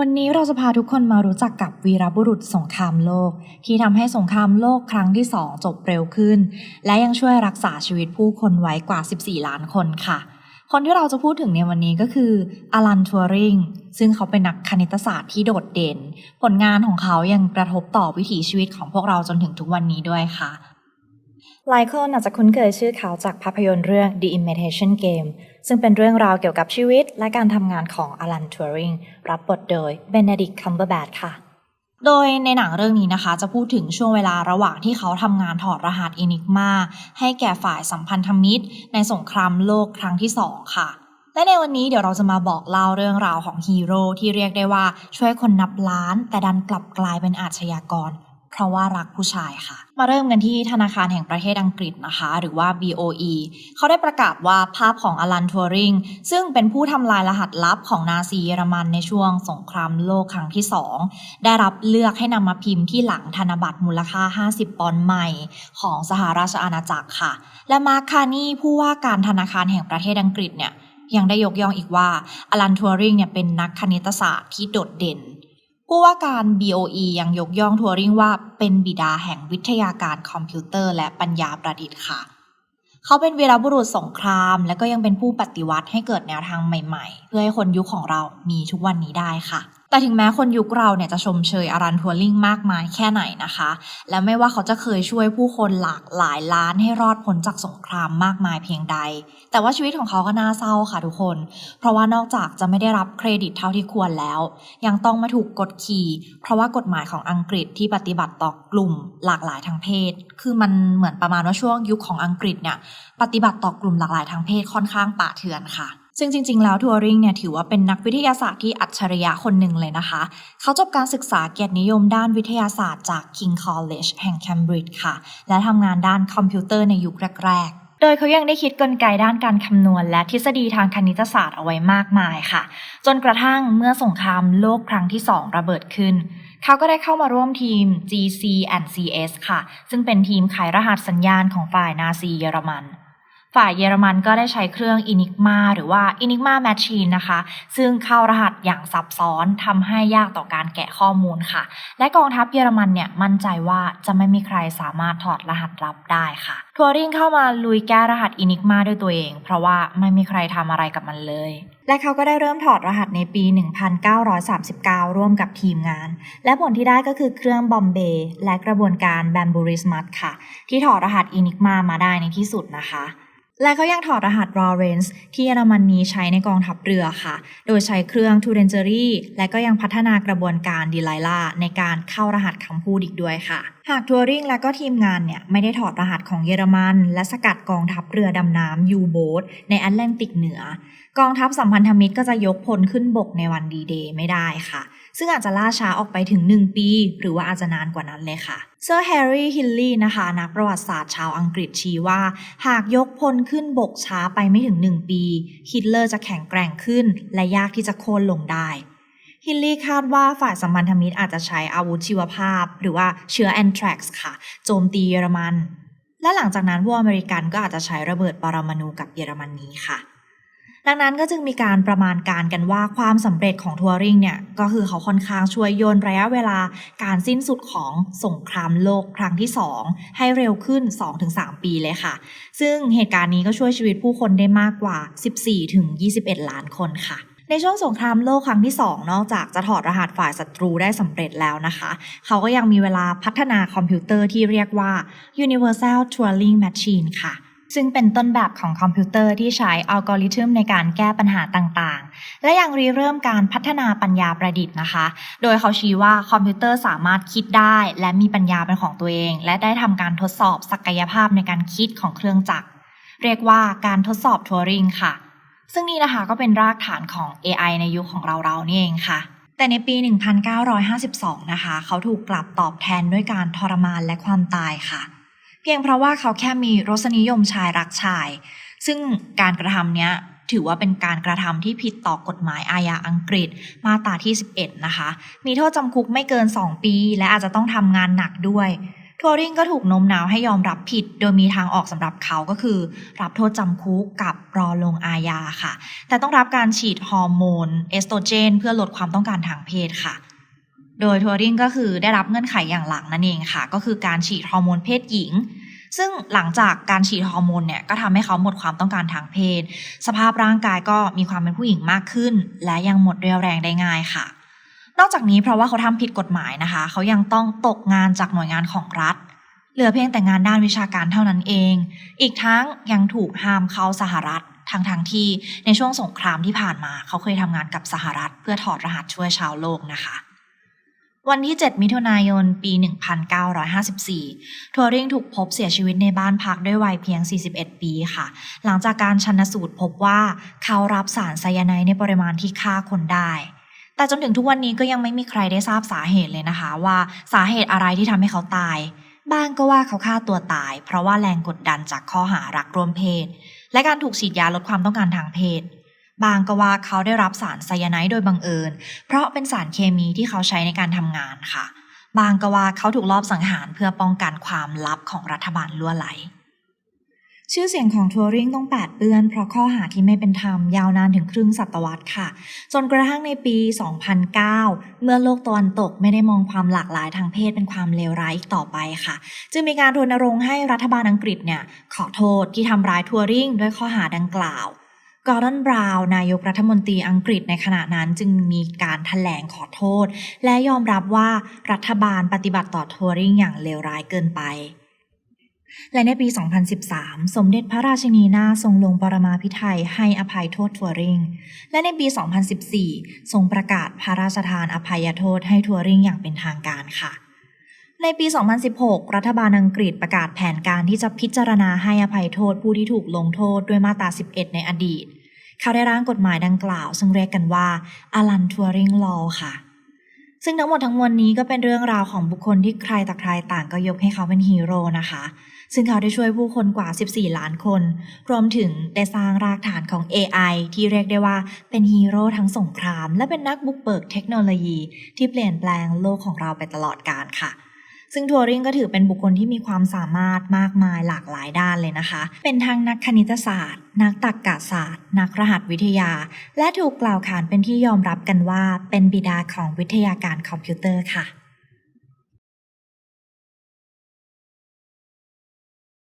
วันนี้เราจะพาทุกคนมารู้จักกับวีรบุรุษสงครามโลก ที่ทำให้สงครามโลกครั้งที่สองจบเร็วขึ้น และยังช่วยรักษาชีวิตผู้คนไว้กว่า 14 ล้านคนค่ะ คนที่เราจะพูดถึงในวันนี้ก็คืออลันทัวริงซึ่งเขาเป็นนักคณิตศาสตร์ที่โดดเด่น ผลงานของเขายังกระทบต่อวิถีชีวิตของพวกเราจนถึงทุกวันนี้ด้วยค่ะ หลายคนอาจจะคุ้นเคยชื่อเขาจากภาพยนตร์เรื่อง The Imitation Game ซึ่งเป็นเรื่องราวเกี่ยวกับชีวิตและการทำงานของอลันทัวริงรับบทโดยเบนเดดิกคัมเบอร์แบทค่ะ โดยในหนังเรื่องนี้นะคะ จะพูดถึงช่วงเวลาระหว่างที่เขาทำงานถอดรหัสอินิกมาให้แก่ฝ่ายสัมพันธมิตร ในสงครามโลกครั้งที่2ค่ะและในวันนี้เดี๋ยวเราจะมาบอกเล่าเรื่องราวของฮีโร่ที่เรียกได้ว่าช่วยคนนับล้าน แต่ดันกลับกลายเป็นอาชญากร เพราะว่ารักผู้ชายค่ะ มาเริ่มกันที่ธนาคารแห่งประเทศอังกฤษนะคะ หรือว่า BOE เขาได้ประกาศว่าภาพของอลันทัวริงซึ่งเป็นผู้ทำลายรหัสลับของนาซีเยอรมันในช่วงสงครามโลกครั้งที่ 2 ได้รับเลือกให้นำมาพิมพ์ที่หลังธนบัตรมูลค่า 50 ปอนด์ใหม่ของสหราชอาณาจักรค่ะ และมาคานี่ผู้ว่าการธนาคารแห่งประเทศอังกฤษเนี่ยยังได้ยกย่องอีกว่าอลันทัวริงเนี่ยเป็นนักคณิตศาสตร์ที่โดดเด่น ผู้ว่าการ BOE ยังยกย่องทัวริงว่าเป็นบิดาแห่งวิทยาการคอมพิวเตอร์ และปัญญาประดิษฐ์ค่ะ เขาเป็นวีรบุรุษสงคราม และก็ยังเป็นผู้ปฏิวัติให้เกิดแนวทางใหม่ ๆ เพื่อให้คนยุคของเรามีทุกวันนี้ได้ค่ะ แต่ถึงแม้คนยุคเราเนี่ยจะชมเชยอารันทัวริงมากมายแค่ไหนนะคะ และไม่ว่าเขาจะเคยช่วยผู้คนหลากหลายล้านให้รอดพ้นจากสงครามมากมายเพียงใด แต่ว่าชีวิตของเขาก็น่าเศร้าค่ะทุกคน เพราะว่านอกจากจะไม่ได้รับเครดิตเท่าที่ควรแล้ว ยังต้องมาถูกกดขี่ เพราะว่ากฎหมายของอังกฤษที่ปฏิบัติต่อกลุ่มหลากหลายทางเพศ คือมันเหมือนประมาณว่าช่วงยุคของอังกฤษเนี่ยปฏิบัติต่อกลุ่มหลากหลายทางเพศค่อนข้างป่าเถื่อนค่ะ ซึ่งจริง ๆ แล้วทัวริงเนี่ยถือว่าเป็นนักวิทยาศาสตร์ที่อัจฉริยะคนหนึ่งเลยนะคะ เขาจบการศึกษาเกียรตินิยมด้านวิทยาศาสตร์จาก King College แห่ง Cambridge ค่ะ และทำงานด้านคอมพิวเตอร์ในยุคแรกๆโดยเขายังได้คิดกลไกด้านการคำนวณ และทฤษฎีทางคณิตศาสตร์เอาไว้มากมายค่ะ จนกระทั่งเมื่อสงครามโลกครั้งที่ 2 ระเบิดขึ้น เขาก็ได้เข้ามาร่วมทีม GC and CS ค่ะ ซึ่งเป็นทีมขายรหัสสัญญาณของฝ่ายนาซีเยอรมัน ฝ่ายเยอรมันก็ได้ใช้เครื่อง Enigma หรือว่า Enigma Machine นะคะ ซึ่งเข้ารหัสอย่างซับซ้อนทำให้ยากต่อการแกะข้อมูลค่ะ และกองทัพเยอรมันเนี่ยมั่นใจว่าจะไม่มีใครสามารถถอดรหัสลับได้ค่ะ ทัวริงเข้ามาลุยแก้รหัส Enigma ด้วยตัวเอง เพราะว่าไม่มีใครทำอะไรกับมันเลย และเขาก็ได้เริ่มถอดรหัสในปี 1939 ร่วมกับทีมงาน และผลที่ได้ก็คือเครื่องบอมเบย์และกระบวนการแบมบูริสมัตค่ะ ที่ถอดรหัส Enigma มาได้ในที่สุดนะคะ และเขายังถอดรหัส Lawrence ที่เยอรมนีใช้ในกองทัพเรือค่ะ โดยใช้เครื่อง t u r e n g e r y และก็ยังพัฒนากระบวนการ d e l i l a ในการเข้ารหัสคำพูดอีกด้วยค่ะ หากทัวริงและก็ทีมงานเนี่ยไม่ได้ถอดรหัสของเยอรมันและสกัดกองทัพเรือดำน้ำ U-boat ในแอตแลนติกเหนือ กองทัพสัมพันธมิตรก็จะยกพลขึ้นบกในวันดีเดย์ไม่ได้ค่ะ ซึ่งอาจจะล่าช้าออกไปถึง 1 ปี หรือว่าอาจจะนานกว่านั้นเลยค่ะเซอร์แฮร์รี่ฮิลลี่นะคะนักประวัติศาสตร์ชาวอังกฤษชี้ว่า หากยกพลขึ้นบกช้าไปไม่ถึง 1 ปีฮิตเลอร์จะแข็งแกร่งขึ้น และยากที่จะโค่นลงได้ฮิลลี่คาดว่าฝ่ายสัมพันธมิตรอาจจะใช้อาวุธชีวภาพ หรือว่าเชื้อแอนทรักซ์ค่ะ โจมตีเยอรมัน และหลังจากนั้นพวกอเมริกันก็อาจจะใช้ระเบิดปรมาณูกับเยอรมนนีค่ะ ดังนั้นก็จึงมีการประมาณการกันว่าความสำเร็จของทัวริงเนี่ย ก็คือเขาค่อนข้างช่วยโยนระยะเวลาการสิ้นสุดของสงครามโลกครั้งที่ 2 ให้เร็วขึ้น 2-3 ปีเลยค่ะ ซึ่งเหตุการณ์นี้ก็ช่วยชีวิตผู้คนได้มากกว่า 14-21 ล้านคนค่ะในช่วงสงครามโลกครั้งที่ 2 นอกจากจะถอดรหัสฝ่ายศัตรูได้สำเร็จแล้วนะคะ เขาก็ยังมีเวลาพัฒนาคอมพิวเตอร์ที่เรียกว่า Universal Turing Machine ค่ะ ซึ่งเป็นต้นแบบของคอมพิวเตอร์ที่ใช้อัลกอริทึมในการแก้ปัญหาต่างๆ และยังรีเริ่มการพัฒนาปัญญาประดิษฐ์นะคะ โดยเขาชี้ว่าคอมพิวเตอร์สามารถคิดได้ และมีปัญญาเป็นของตัวเอง และได้ทำการทดสอบศักยภาพในการคิดของเครื่องจักร เรียกว่าการทดสอบทัวริงค่ะ ซึ่งนี่นะคะก็เป็นรากฐานของ AI ในยุคของเราๆนี่เองค่ะแต่ในปี 1952 นะคะ เขาถูกกลับตอบแทนด้วยการทรมานและความตายค่ะ เพียงเพราะว่าเขาแค่มีรสนิยมชายรักชาย ซึ่งการกระทำเนี้ยถือว่าเป็นการกระทำที่ผิดต่อกฎหมายอาญาอังกฤษมาตราที่ 11 นะคะ มีโทษจำคุกไม่เกิน 2 ปี และอาจจะต้องทำงานหนักด้วยทัวริงก็ถูกโน้มน้าวให้ยอมรับผิด โดยมีทางออกสำหรับเขาก็คือ รับโทษจำคุกกับรอลงอาญาค่ะ แต่ต้องรับการฉีดฮอร์โมนเอสโตรเจน เพื่อลดความต้องการทางเพศค่ะ โดยทัวริงก็คือได้รับเงื่อนไขอย่างหลังนั่นเองค่ะ ก็คือการฉีดฮอร์โมนเพศหญิง ซึ่งหลังจากการฉีดฮอร์โมนเนี่ยก็ทำให้เขาหมดความต้องการทางเพศ สภาพร่างกายก็มีความเป็นผู้หญิงมากขึ้น และยังหมดเรี่ยวแรงได้ง่ายค่ะ นอกจากนี้เพราะว่าเขาทำผิดกฎหมายนะคะ เขายังต้องตกงานจากหน่วยงานของรัฐ เหลือเพียงแต่งานด้านวิชาการเท่านั้นเอง อีกทั้งยังถูกห้ามเข้าสหรัฐทั้งทงที่ในช่วงสงครามที่ผ่านมา เขาเคยทำงานกับสหรัฐ เพื่อถอดรหัสช่วยชาวโลกนะคะ วันที่ 7 มิถุนายน ปี 1954 ทัวริงถูกพบเสียชีวิตในบ้านพักด้วยวัยเพียง 41 ปีค่ะ หลังจากการชันสูตรพบว่าเขารับสารไซยาไนด์ในปริมาณที่ฆ่าคนได้ แต่จนถึงทุกวันนี้ก็ยังไม่มีใครได้ทราบสาเหตุเลยนะคะ ว่าสาเหตุอะไรที่ทำให้เขาตาย บ้างก็ว่าเขาฆ่าตัวตาย เพราะว่าแรงกดดันจากข้อหารักร่วมเพศ และการถูกฉีดยาลดความต้องการทางเพศ บางก็ว่าเขาได้รับสารไซยาไนด์โดยบังเอิญ เพราะเป็นสารเคมีที่เขาใช้ในการทำงานค่ะ บางก็ว่าเขาถูกลอบสังหารเพื่อป้องกันความลับของรัฐบาลล่วไหล ชื่อเสียงของทัวริงต้องแปดเปื้อนเพราะข้อหาที่ไม่เป็นธรรมยาวนานถึงครึ่งศตวรรษค่ะ จนกระทั่งในปี 2009 เมื่อโลกตะวันตกไม่ได้มองความหลากหลายทางเพศเป็นความเลวร้ายอีกต่อไปค่ะ จึงมีการรณรงค์ให้รัฐบาลอังกฤษเนี่ยขอโทษที่ทำร้ายทัวริงด้วยข้อหาดังกล่าว กอร์ดอนบราวน์นายกรัฐมนตรีอังกฤษในขณะนั้นจึงมีการถแถลงขอโทษ และยอมรับว่ารัฐบาลปฏิบัติต่อทัวริงอย่างเลวร้ายเกินไป และในปี 2013 สมเด็จพระราชินีนาทรงลงปรมาภิไธยให้อภัยโทษทัวริง และในปี 2014 ทรงประกาศพระราชทานอภัยโทษให้ทัวริงอย่างเป็นทางการค่ะ ในปี 2016 รัฐบาลอังกฤษประกาศแผนการที่จะพิจารณาให้อภัยโทษผู้ที่ถูกลงโทษด้วยมาตรา 11 ในอดีต เขาได้ร่างกฎหมายดังกล่าว ซึ่งเรียกกันว่าอลันทัวริงลอค่ะ ซึ่งทั้งหมดทั้งมวลนี้ก็เป็นเรื่องราวของบุคคลที่ใครต่อใครต่างก็ยกให้เขาเป็นฮีโร่นะคะ ซึ่งเขาได้ช่วยผู้คนกว่า 14 ล้านคน รวมถึงได้สร้างรากฐานของ AI ที่เรียกได้ว่าเป็นฮีโร่ทั้งสงคราม และเป็นนักบุกเบิกเทคโนโลยี ที่เปลี่ยนแปลงโลกของเราไปตลอดกาลค่ะ ซึ่งทัวริงก็ถือเป็นบุคคลที่มีความสามารถมากมายหลากหลายด้านเลยนะคะ เป็นทั้งนักคณิตศาสตร์ นักตรรกศาสตร์ นักรหัสวิทยา และถูกกล่าวขานเป็นที่ยอมรับกันว่า เป็นบิดาของวิทยาการคอมพิวเตอร์ค่ะ